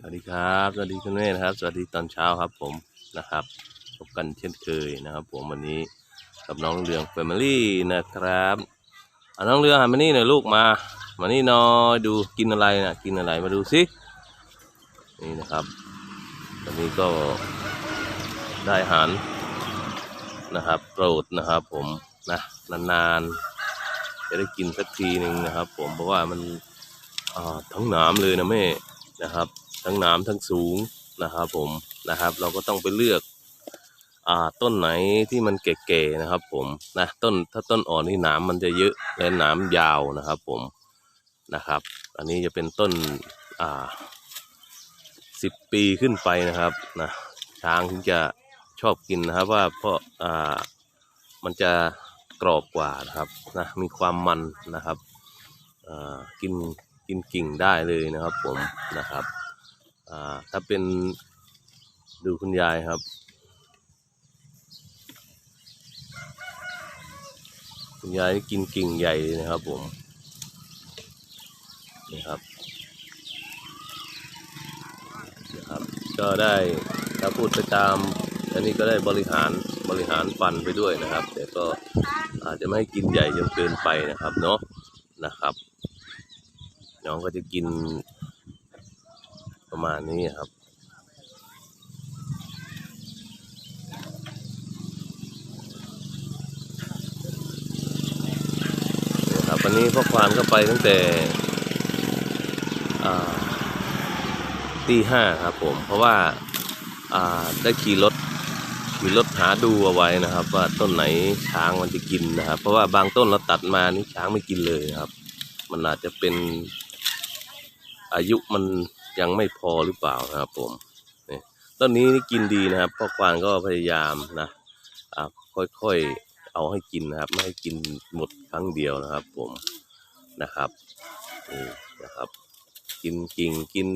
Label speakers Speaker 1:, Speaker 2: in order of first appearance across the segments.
Speaker 1: สวัสดีครับ สวัสดีคุณแม่นะครับ สวัสดีตอนเช้าครับผมนะครับพบกันเช่นเคยนะครับ ผมวันนี้กับน้องเรืองแฟมิลี่นะครับเอาน้องเรืองหันมานี่หน่อยลูกมา มานี่หน้อยดูกินอะไรนะกินอะไรมาดูสินี่นะครับวันนี้ก็ได้อาหารนะครับโปรดนะครับ ผมนะนานๆจะได้กินสักทีหนึ่งนะครับ ผมเพราะว่ามันอ่าทั้งหนามเลยนะแม่นะครับ ทั้งหนามทั้งสูงนะครับผมนะครับ เราก็ต้องไปเลือกอ่าต้นไหนที่มันแก่ๆนะครับ ผมนะต้นถ้าต้นอ่อนนี่หนามมันจะเยอะและหนามยาวนะครับ ผมนะครับ อันนี้จะเป็นต้นอ่าสิบปีขึ้นไปนะครับนะช้างถึงจะชอบกินนะครับว่าเพราะอ่ามันจะกรอบกว่านะครับนะมีความมันนะครับอ่ากินกินกิ่งได้เลยนะครับผมนะครับ อ่าถ้าเป็นดูคุณยายครับ คุณยายกินกิ่งใหญ่เลยนะครับผมนี่ครับนะครับ ก็ได้ถ้าพูดไปตามอันนี้ก็ได้บริหารบริหารฟันไปด้วยนะครับ แต่ก็อาจจะไม่ให้กินใหญ่จนเกินไปนะครับเนาะนะครับ น้องก็จะกิน ประมาณนี้ครับครับวันนี้พ่อควานก็ไปตั้งแต่อ่าตีห้าครับผม เพราะว่าาได้ขี่รถขี่รถหาดูเอาไว้นะครับ ว่าต้นไหนช้างมันจะกินนะครับ เพราะว่าบางต้นเราตัดมานี่ช้างไม่กินเลยครับ มันอาจจะเป็นอายุมัน ยังไม่พอหรือเปล่านะครับผมนี่ต้นนี้นี่กินดีนะครับพ่อควานก็พยายามนะอ่าค่อยๆเอาให้กินนะครับ ไม่ให้กินหมดครั้งเดียวนะครับ ผมนะครับนี่นะครับ กินกิ่งกิน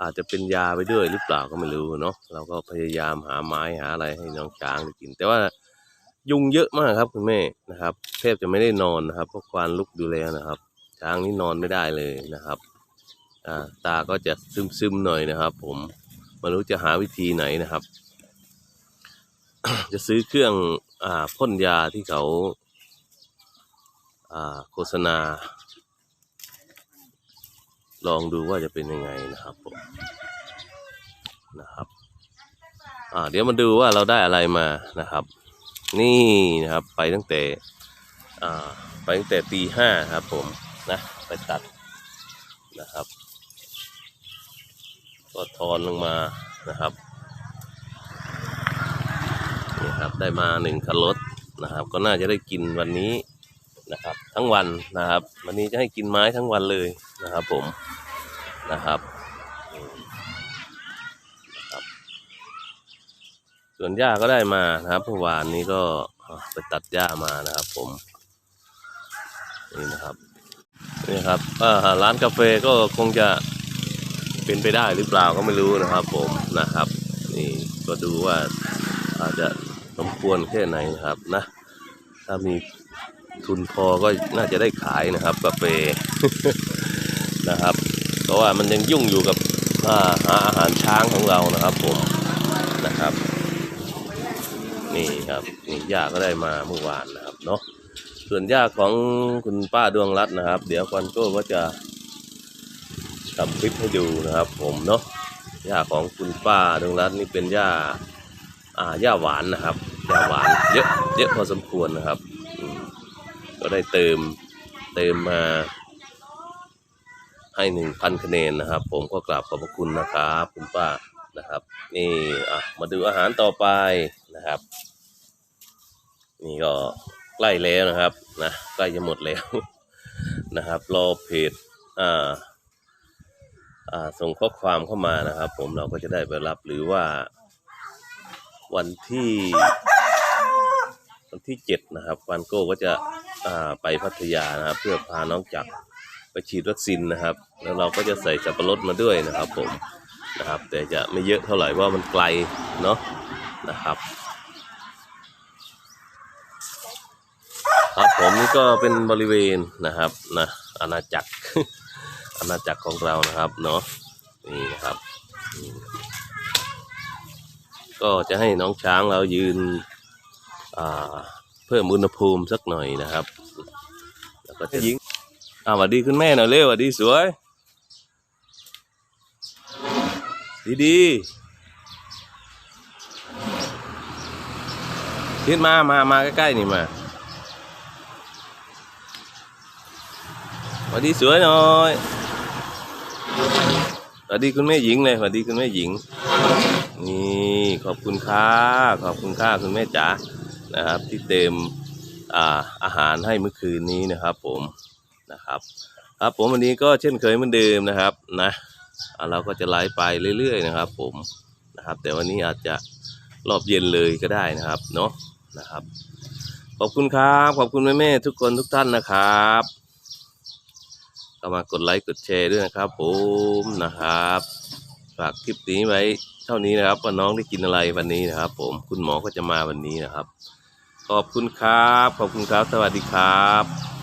Speaker 1: อาจจะเป็นยาไปด้วยหรือเปล่าก็ไม่รู้เนาะเราก็พยายามหาไม้หาอะไรให้น้องช้างกิน แต่ว่ายุงเยอะมากครับคุณแม่นะครับแทบจะไม่ได้นอนนะครับเพราะควานลุกดูแลนะครับ ช้างนี่นอนไม่ได้เลยนะครับ ตาก็จะซึมซึมๆหน่อยนะครับ ผมไม่รู้จะหาวิธีไหนนะครับ จะซื้อเครื่องอพ่นยาที่เขาโฆษณา ลองดูว่าจะเป็นยังไงนะครับผมนะครับเดี๋ยวมาดูว่าเราได้อะไรมานะครับ นี่นะครับไปตั้งแต่ไปตั้งแต่ตีห้าครับผมนะไปตัดนะครับ ก็ทอนลงมานะครับนี่ครับได้มาหนึ่งคันรถนะครับ ก็น่าจะได้กินวันนี้นะครับ ทั้งวันนะครับ วันนี้จะให้กินไม้ทั้งวันเลยนะครับผมนะครับนะครับส่วนหญ้าก็ได้มานะครับเมื่อวานนี้ก็ไปตัดหญ้ามานะครับ ผมนี่นะครับนี่ครับร้านกาแฟก็คงจะ เป็นไปได้หรือเปล่าก็ไม่รู้นะครับผมนะครับ นี่ก็ดูว่าอาจจะสมควรแค่ไหนนะครับนะ ถ้ามีทุนพอก็น่าจะได้ขายนะครับกาแฟนะครับ เพราะว่ามันยังยุ่งอยู่กับหาอาหารช้างของเรานะครับผมนะครับ นี่ครับนี่ย่าก็ได้มาเมื่อวานนะครับเนาะส่วนย่าของคุณป้าดวงรัตน์นะครับ เดี๋ยวควันโก้ก็จะ ทำคลิปให้ดูนะครับ ผมเนาะหญ้าของคุณป้าดวงรัตน์นี่เป็นหญ้าอ่าหญ้าหวานนะครับหญ้าหวานเยอะเยอะพอสมควรนะครับ ก็ได้เติมเติมมาให้หนึ่งพันคะแนนนะครับ ผมก็กราบขอบพระคุณนะครับ คุณป้านะครับ นี่อะมาดูอาหารต่อไปนะครับ นี่ก็ใกล้แล้วนะครับนะใกล้จะหมดแล้วนะครับ รอเพจอ่า ส่งข้อความเข้ามานะครับ ผมเราก็จะได้ไปรับหรือว่า วันที่ วันที่เจ็ดนะครับวันโก้ก็จะไปพัทยานะครับ เพื่อพาน้องจักรไปฉีดวัคซีนนะครับ แล้วเราก็จะใส่สับปะรดมาด้วยนะครับ ผมนะครับ แต่จะไม่เยอะเท่าไหร่เพรามันไกลเนาะนะครับครับผมนี่ก็เป็นบริเวณนะครับนะอาณาจักร อาณาจักรของเรานะครับเนาะนี่นะครับอืมก็จะให้น้องช้างเรายืนอ่าเพิ่มอุณหภูมิสักหน่อยนะครับ แล้วก็จะยิงอ่าสวัสดีคุณแม่หน่อยเร็วสวัสดีสวย ดีดีๆขึ้นมา มา มาใกล้ๆนี่มาสวัสดีสวยหน่อย สวัสดีคุณแม่หญิงเลยสวัสดีคุณแม่หญิง นี่ขอบคุณค่ะขอบคุณค่ะคุณแม่จ๋านะครับ ที่เต็มอ่าอาหารให้เมื่อคืนนี้นะครับ ผมนะครับ ครับผมวันนี้ก็เช่นเคยเหมือนเดิมนะครับนะเราก็จะไลฟ์ไปเรื่อย ๆ นะครับ ผมนะครับ แต่วันนี้อาจจะรอบเย็นเลยก็ได้นะครับเนาะนะครับ ขอบคุณครับ ขอบคุณแม่ๆทุกคนทุกท่านนะครับ ก็มากดไลค์กดแชร์ด้วยนะครับ ผมนะครับฝากคลิปนี้ไว้เท่านี้นะครับว่าน้องได้กินอะไรวันนี้นะครับ ผมคุณหมอก็จะมาวันนี้นะครับ ขอบคุณครับ ขอบคุณครับ สวัสดีครับ